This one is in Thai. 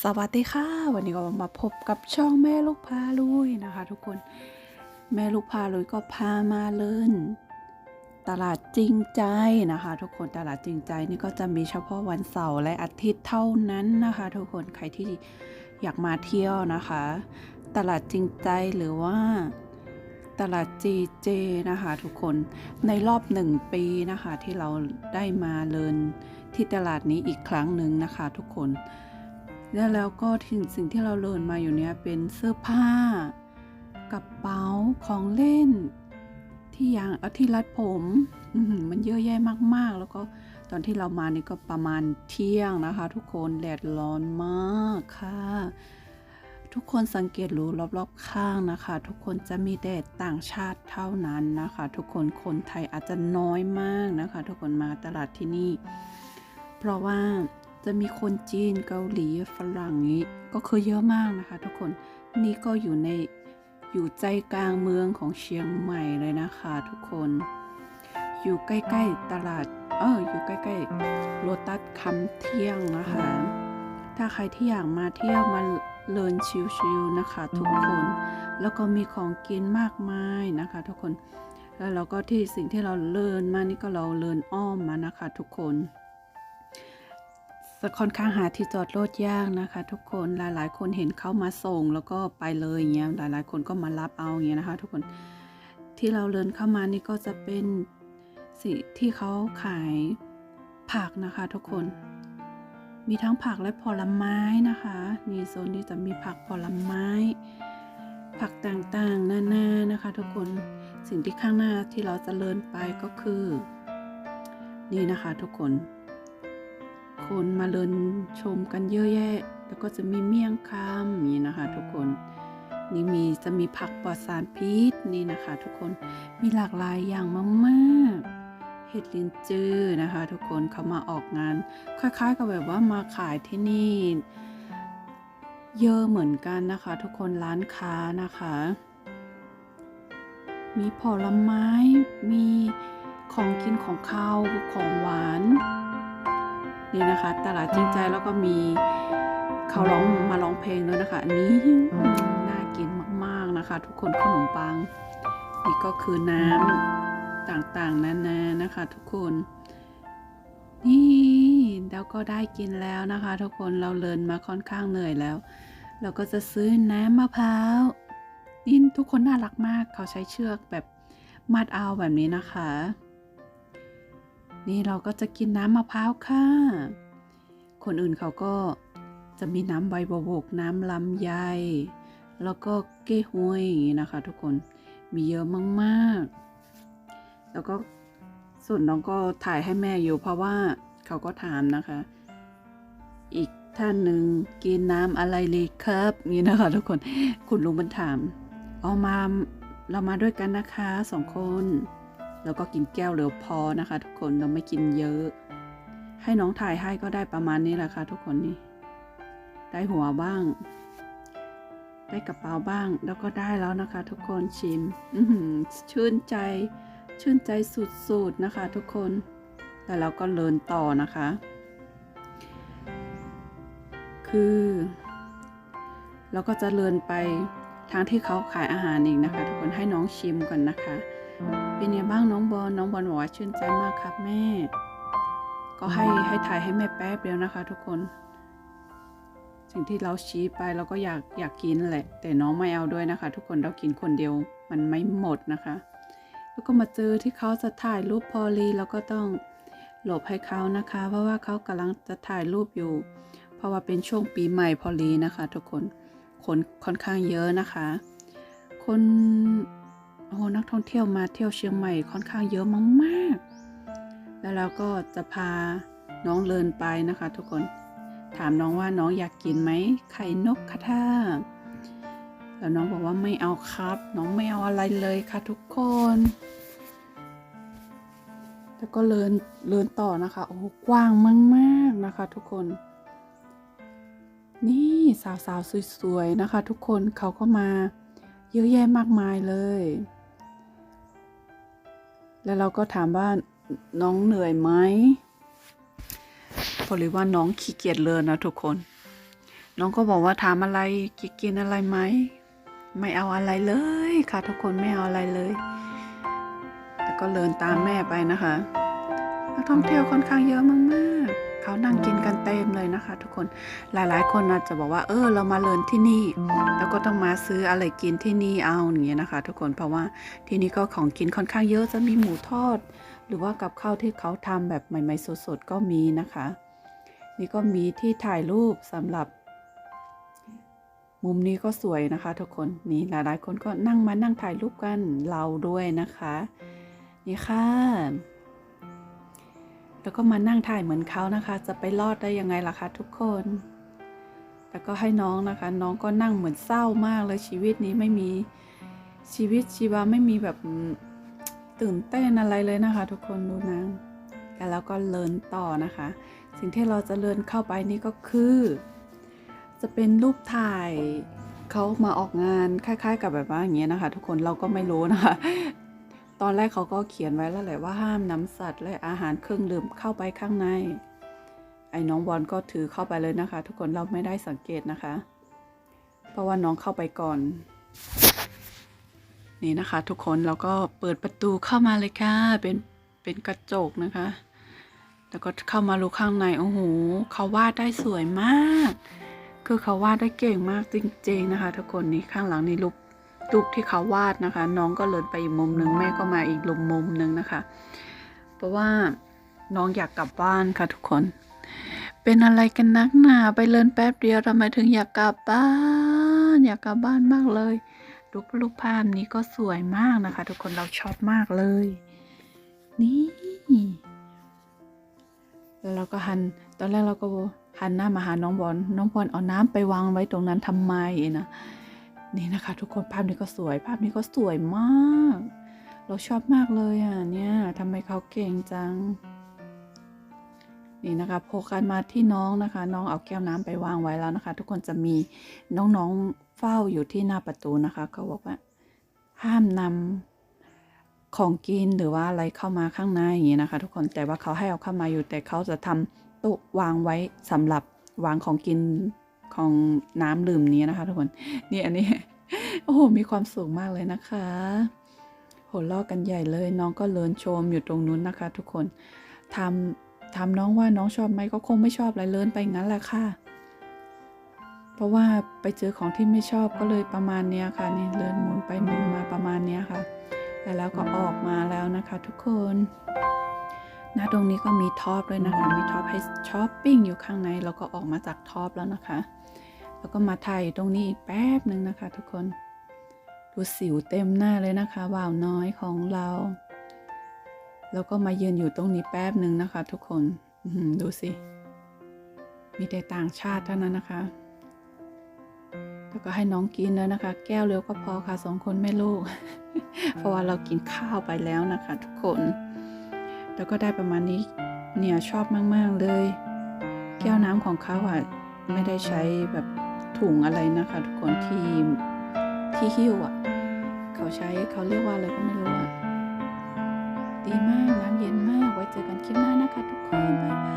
สวัสดีค่ะ วันนี้ก็มาพบกับช่องแม่ลูกพาลุยนะคะ ทุกคนแม่ลูกพาลุยก็พามาเล่นตลาดจริงใจนะคะ ทุกคนตลาดจริงใจนี่ก็จะมีเฉพาะวันเสาร์และอาทิตย์เท่านั้นนะคะ ทุกคนใครที่อยากมาเที่ยวนะคะ ตลาดจริงใจหรือว่าตลาดจีเจนะคะ ทุกคนในรอบหนึ่งปีนะคะ ที่เราได้มาเลินที่ตลาดนี้อีกครั้งหนึ่งนะคะ ทุกคน แล้วแล้วก็ถึงสิ่งที่เราเลินมาอยู่เนี้ยเป็นเสื้อผ้ากระเป๋าของเล่น ที่ยางเอาที่รัดผมมันเยอะแยะมากๆ แล้วก็ตอนที่เรามานี่ก็ประมาณเที่ยงนะคะ ทุกคนแดดร้อนมากค่ะ ทุกคนสังเกตรู้รอบๆข้างนะคะ ทุกคนจะมีแดดต่างชาติเท่านั้นนะคะ ทุกคนคนไทยอาจจะน้อยมากนะคะ ทุกคนมาตลาดที่นี่ เพราะว่า จะมีคนจีนเกาหลีฝรั่งนี้ก็คือเยอะมากนะคะ ทุกคนนี่ก็อยู่ในอยู่ใจกลางเมืองของเชียงใหม่เลยนะคะ ทุกคน อยู่ใกล้ๆตลาดเอออยู่ใกล้ๆโลตัสคำเที่ยงนะคะ ถ้าใครที่อยากมาเที่ยวมาเลินชิลๆนะคะ ทุกคน แล้วก็มีของกินมากมายนะคะ ทุกคนแล้วเราก็ที่สิ่งที่เราเลินมานี่ก็เราเลินอ้อมมานะคะ ทุกคน แต่ค่อนข้างหาที่จอดรถยากนะคะ ทุกคนหลายๆ คนเห็นเขามาส่งแล้วก็ไปเลยอย่างเงี้ยหลายๆ คนก็มารับเอาอย่างเงี้ยนะคะ ทุกคนที่เราเลินเข้ามานี่ก็จะเป็นสิที่เขาขายผักนะคะ ทุกคน มีทั้งผักและผลไม้นะคะนี่โซนนี้จะมีผักผลไม้ ผักต่างๆนานานะคะ ทุกคนสิ่งที่ข้างหน้าที่เราจะเลินไปก็คือ นี่นะคะ ทุกคน คนมาเลินชมกันเยอะแยะ แล้วก็จะมีเมี่ยงคำนี่นะคะ ทุกคน นี่มีจะมีผักปลอดสารพิษนี่นะคะ ทุกคน มีหลากหลายอย่างมากๆ เห็ดลินจือนะคะ ทุกคนเขามาออกงาน คล้ายๆ กับแบบว่ามาขายที่นี่ เยอะเหมือนกันนะคะ ทุกคนร้านค้านะคะ มีผลไม้ มีของกินของข้าวของหวาน นี่นะคะ ตลาดจริงใจแล้วก็มีเขาร้องมาร้องเพลงด้วยนะคะ อันนี้น่ากินมากๆนะคะ ทุกคนขนมปัง นี่ก็คือน้ำต่างๆนานานะคะ ทุกคน นี่เราก็ได้กินแล้วนะคะ ทุกคนเราเลินมาค่อนข้างเหนื่อยแล้ว เราก็จะซื้อน้ำมะพร้าวนี่ทุกคนน่ารักมากเขาใช้เชือกแบบมัดเอาแบบนี้นะคะ นี่เราก็จะกินน้ำมะพร้าวค่ะ คนอื่นเขาก็จะมีน้ำใบบวบก น้ำลำไย แล้วก็เก้ฮวยอย่างนี้นะคะ ทุกคนมีเยอะมากๆ แล้วก็ส่วนน้องก็ถ่ายให้แม่อยู่ เพราะว่าเขาก็ถามนะคะ อีกท่านหนึ่งกินน้ำอะไรเลยครับนี่นะคะ ทุกคนคุณลุงมันถาม เอามาเรามาด้วยกันนะคะสองคน แล้วก็กินแก้วเดียวพอนะคะ ทุกคนเราไม่กินเยอะ ให้น้องถ่ายให้ก็ได้ประมาณนี้แหละค่ะ ทุกคนนี่ได้หัวบ้าง ได้กระเป๋าบ้างแล้วก็ได้แล้วนะคะ ทุกคนชิมชื่นใจ ชื่นใจสุดๆนะคะ ทุกคนแล้วเราก็เลินต่อนะคะ คือ เราก็จะเลินไปทางที่เขาขายอาหารอีกนะคะ ทุกคนให้น้องชิมก่อนนะคะ เป็นไงบ้างน้องบอลน้องบอลบอกว่าชื่นใจมากครับแม่ ก็ให้ให้ถ่ายให้แม่แป๊บเดียวนะคะ ทุกคน สิ่งที่เราชี้ไปเราก็อยากอยากกินแหละ แต่น้องไม่เอาด้วยนะคะ ทุกคนเรากินคนเดียวมันไม่หมดนะคะ แล้วก็มาเจอที่เขาจะถ่ายรูปพอลีแล้วก็ต้องหลบให้เขานะคะ เพราะว่าเขากำลังจะถ่ายรูปอยู่ เพราะว่าเป็นช่วงปีใหม่พอลีนะคะ ทุกคนคนค่อนข้างเยอะนะคะ คน โอ้โหนักท่องเที่ยวมาเที่ยวเชียงใหม่ค่อนข้างเยอะมากๆ แล้วเราก็จะพาน้องเลินไปนะคะ ทุกคน ถามน้องว่าน้องอยากกินไหมไข่นกกระทาแล้วน้องบอกว่าไม่เอาครับ น้องไม่เอาอะไรเลยค่ะทุกคนแล้วก็เลินเลินต่อนะคะโอ้กว้างมากๆนะคะ ทุกคน นี่สาวๆสวยๆนะคะ ทุกคนเขาก็มาเยอะแยะมากมายเลย แล้วเราก็ถามว่าน้องเหนื่อยไหมพอหรือว่าน้องขี้เกียจเลยนนะทุกคน น้องก็บอกว่าถามอะไรกิกินอะไรไหม ไม่เอาอะไรเลยค่ะ ทุกคนไม่เอาอะไรเลยแล้วก็เดินตามแม่ไปนะคะนักท่องเที่ยวค่อนข้างเยอะมากๆ เขานั่งกินกันเต็มเลยนะคะ ทุกคนหลายๆ คนอาจจะบอกว่าเออเรามาเลินที่นี่ แล้วก็ต้องมาซื้ออะไรกินที่นี่เอาอย่างเงี้ยนะคะ ทุกคนเพราะว่าที่นี่ก็ของกินค่อนข้างเยอะจะมีหมูทอด หรือว่ากับข้าวที่เขาทำแบบใหม่ๆสดๆก็มีนะคะ นี่ก็มีที่ถ่ายรูปสำหรับ มุมนี้ก็สวยนะคะ ทุกคนนี่หลายๆ คนก็นั่งมานั่งถ่ายรูปกันเราด้วยนะคะ นี่ค่ะ แล้วก็มานั่งถ่ายเหมือนเขานะคะ จะไปรอดได้ยังไงล่ะคะทุกคน แล้วก็ให้น้องนะคะ น้องก็นั่งเหมือนเศร้ามากเลยชีวิตนี้ไม่มีชีวิตชีวาไม่มีแบบตื่นเต้นอะไรเลยนะคะ ทุกคนดูนางแล้วก็เลินต่อนะคะ สิ่งที่เราจะเลินเข้าไปนี่ก็คือ จะเป็นรูปถ่ายเขามาออกงานคล้าย ๆ กับแบบว่าอย่างเงี้ยนะคะ ทุกคนเราก็ไม่รู้นะคะ ตอนแรกเขาก็เขียนไว้แล้วแหละว่าห้ามน้ำสัตว์ และอาหารเครื่องดื่มเข้าไปข้างใน ไอ้น้องบอลก็ถือเข้าไปเลยนะคะ ทุกคนเราไม่ได้สังเกตนะคะ เพราะว่าน้องเข้าไปก่อน นี่นะคะ ทุกคนเราก็เปิดประตูเข้ามาเลยค่ะ เป็นเป็นกระจกนะคะ แล้วก็เข้ามาดูข้างในโอ้โหเขาวาดได้สวยมาก คือเขาวาดได้เก่งมากจริงๆนะคะ ทุกคนนี่ข้างหลังนี่รูป รูปที่เขาวาดนะคะ น้องก็เลินไปอีกมุมหนึ่งแม่ก็มาอีกลุมมุมหนึ่งนะคะ เพราะว่าน้องอยากกลับบ้านค่ะทุกคน เป็นอะไรกันนักหนาไปเลินแป๊บเดียวทำไมถึงอยากกลับบ้าน อยากกลับบ้านมากเลยรูปรูปภาพนี้ก็สวยมากนะคะ ทุกคนเราชอบมากเลย นี่แล้วเราก็หันตอนแรกเราก็หันหน้ามาหาน้องบอลน้องบอลเอาน้ำไปวางไว้ตรงนั้นทำไมนะ นี่นะคะ ทุกคนภาพนี้ก็สวย ภาพนี้ก็สวยมาก เราชอบมากเลยอะเนี่ยทำไมเขาเก่งจัง นี่นะคะโฟกัสมาที่น้องนะคะ น้องเอาแก้วน้ำไปวางไว้แล้วนะคะ ทุกคนจะมีน้องๆเฝ้าอยู่ที่หน้าประตูนะคะเขาบอกว่า ห้ามนำของกินหรือว่าอะไรเข้ามาข้างในอย่างนี้นะคะ ทุกคนแต่ว่าเขาให้เอาเข้ามาอยู่แต่เขาจะทำโต๊ะวางไว้สำหรับวางของกิน ของน้ำดื่มนี้นะคะ ทุกคน นี่อันนี้ โอ้โห มีความสุขมากเลยนะคะหัวเราะกันใหญ่เลยน้องก็เลินโชมอยู่ตรงนู้นนะคะ ทุกคนทำทำน้องว่าน้องชอบไหมก็คงไม่ชอบอะไรเลินไปงั้นแหละค่ะ เพราะว่าไปเจอของที่ไม่ชอบก็เลยประมาณเนี้ยค่ะนี่เลินหมุนไปหมุนมาประมาณเนี้ยค่ะ แล้วแล้วก็ออกมาแล้วนะคะ ทุกคน น้าตรงนี้ก็มีท็อปด้วยนะคะ มีท็อปให้ช้อปปิ้งอยู่ข้างในแล้วก็ออกมาจากท็อปแล้วนะคะ แล้วก็มาถ่ายตรงนี้อีกแป๊บหนึ่งนะคะ ทุกคน ดูสิวเต็มหน้าเลยนะคะว่าวน้อยของเรา แล้วก็มายืนอยู่ตรงนี้แป๊บหนึ่งนะคะ ทุกคนดูสิ มีแต่ต่างชาติเท่านั้นนะคะ แล้วก็ให้น้องกินแล้วนะคะ แก้วเดียวก็พอค่ะสองคนแม่ลูก เพราะว่าเรากินข้าวไปแล้วนะคะ ทุกคน แล้วก็ได้ประมาณนี้เนี่ยชอบมาก ๆ เลย แก้วน้ำของเขาอะไม่ได้ใช้แบบถุงอะไรนะคะ ทุกคนที่ที่หิ้วอะ เขาใช้เขาเรียกว่าอะไรก็ไม่รู้อะ ดีมากน้ำเย็นมาก ไว้เจอกันคลิปหน้านะคะ ทุกคน บ๊ายบาย